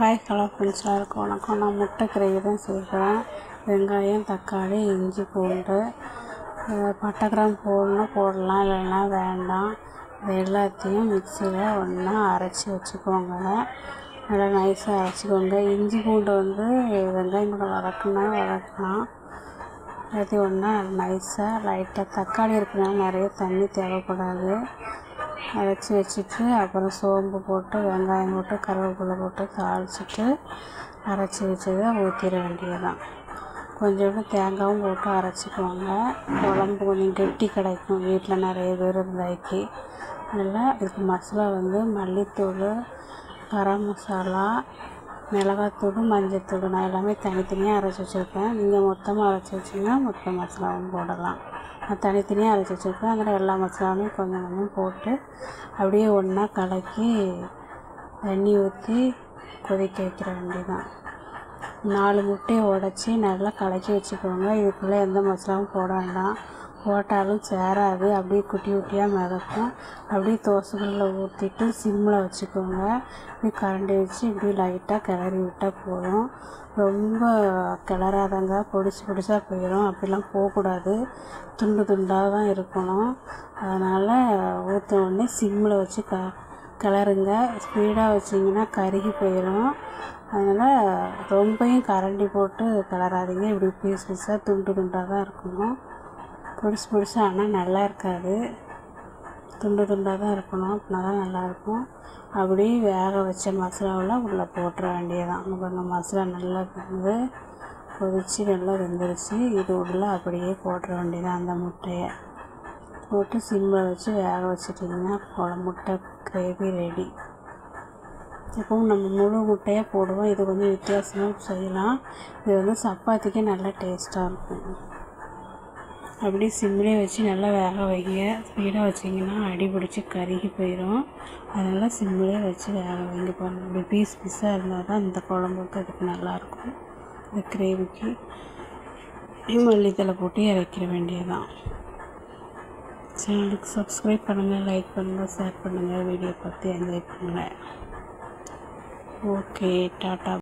Hi hello friends எல்லாருக்கும் வணக்கம் நான் முட்டை கிரேவி தான் செய்கிறேன் வெங்காயம் தக்காளி இஞ்சி பூண்டு பட்டை கிராம் போடணும் போடலாம். இல்லைன்னா வேண்டாம். இது எல்லாத்தையும் மிக்சியில் ஒன்றா அரைச்சி வச்சுக்கோங்க. நல்லா நைஸாக அரைச்சிக்கோங்க. இஞ்சி பூண்டு வந்து வெங்காயம் கூட வதக்கலாம். எல்லாத்தையும் ஒன்றா நைஸாக லைட்டாக தக்காளி இருக்கிறனால நிறைய தண்ணி தேவைப்படாது. அரைச்சி வச்சுட்டு அப்புறம் சோம்பு போட்டு வெங்காயம் போட்டு கருவேப்பிலை போட்டு தாளிச்சிட்டு அரைச்சி வச்சதை ஊற்றிட வேண்டியதுதான். கொஞ்சோண்டு தேங்காயும் போட்டு அரைச்சிக்குவாங்க. குழம்பு கொஞ்சம் கெட்டி கிடைக்கும். வீட்டில் நிறைய பேர் இருந்தாக்கி. நல்லா இதுக்கு மசாலா வந்து மல்லித்தூள் கரம் மசாலா மிளகாத்தூள் மஞ்சத்தூள் நான் எல்லாமே தனித்தனியாக அரைச்சி வச்சுருப்பேன். நீங்கள் மொத்தமாக அரைச்சி வச்சிங்கன்னா மொத்த மசாலாவும் போடலாம். நான் தனித்தனியாக அரைச்சி வச்சுருப்பேன். அதில் எல்லா மசாலாவும் கொஞ்சம் கொஞ்சம் போட்டு அப்படியே ஒன்றா கலக்கி தண்ணி ஊற்றி கொதிக்க வைக்கிற வேண்டியதான் நாலு முட்டையை உடச்சி நல்லா கலக்கி வச்சுக்கோங்க. இதுக்குள்ளே எந்த மசாலாவும் போட வேண்டாம். போட்டாலும் சேராது. அப்படியே குட்டி குட்டியாக மிதக்கும். அப்படியே தோசைகளில் ஊற்றிட்டு சிம்மில் வச்சுக்கோங்க. இப்படி கரண்டி வச்சு இப்படி லைட்டாக கிளறி விட்டால் போதும். ரொம்ப கிளறாதங்க. பிடிச்சி பொடிசாக போயிடும் அப்படிலாம் போகக்கூடாது. துண்டு துண்டாக தான் இருக்கணும். அதனால் ஊற்ற உடனே சிம்மில் வச்சு க கிளறுங்க. ஸ்பீடாக வச்சிங்கன்னா கருகி போயிடும் அதனால் ரொம்பையும் கரண்டி போட்டு கிளறாதீங்க. இப்படி பீஸ் பீஸாக துண்டு துண்டாக தான் இருக்கணும். பொடிசு பொடிசாக ஆனால் நல்லா இருக்காது. துண்டு துண்டாக தான் இருக்கணும். அப்படின்னா தான் நல்லாயிருக்கும் அப்படியே வேக வச்ச மசாலாவில் உள்ளே போட்டுற வேண்டியதான் இப்போ மசாலா நல்லா வந்து கொதித்து நல்லா வெந்துருச்சு. இது உள்ளே அப்படியே போட்டுற வேண்டியதான் அந்த முட்டையை. போட்டு சிம்மில் வச்சு வேக வச்சுட்டிங்கன்னா குழம்பு முட்டை கிரேவி ரெடி எப்பவும் நம்ம முழு முட்டையாக போடுவோம். இது கொஞ்சம் வித்தியாசமாக செய்யலாம். இது வந்து சப்பாத்திக்கு நல்லா டேஸ்ட்டாக இருக்கும். அப்படியே சிம்லேயே வச்சு நல்லா வேக வைங்க. ஸ்பீடாக வச்சிங்கன்னா அடி பிடிச்சி கருகி போயிடும் அதனால் சிம்லேயே வச்சு வேக வைங்க பாருங்கள் இப்படி பீஸ் பீஸாக இருந்தால் தான் இந்த குழம்புக்கு அதுக்கு நல்லாயிருக்கும் இந்த கிரேவிக்கு. மல்லித்தலை போட்டு இறக்கிற வேண்டியதுதான். சேனலுக்கு சப்ஸ்கிரைப் பண்ணுங்கள் லைக் பண்ணுங்கள் ஷேர் பண்ணுங்கள் வீடியோ பார்த்து என்ஜாய் பண்ணுங்கள் ஓகே டாட்டா.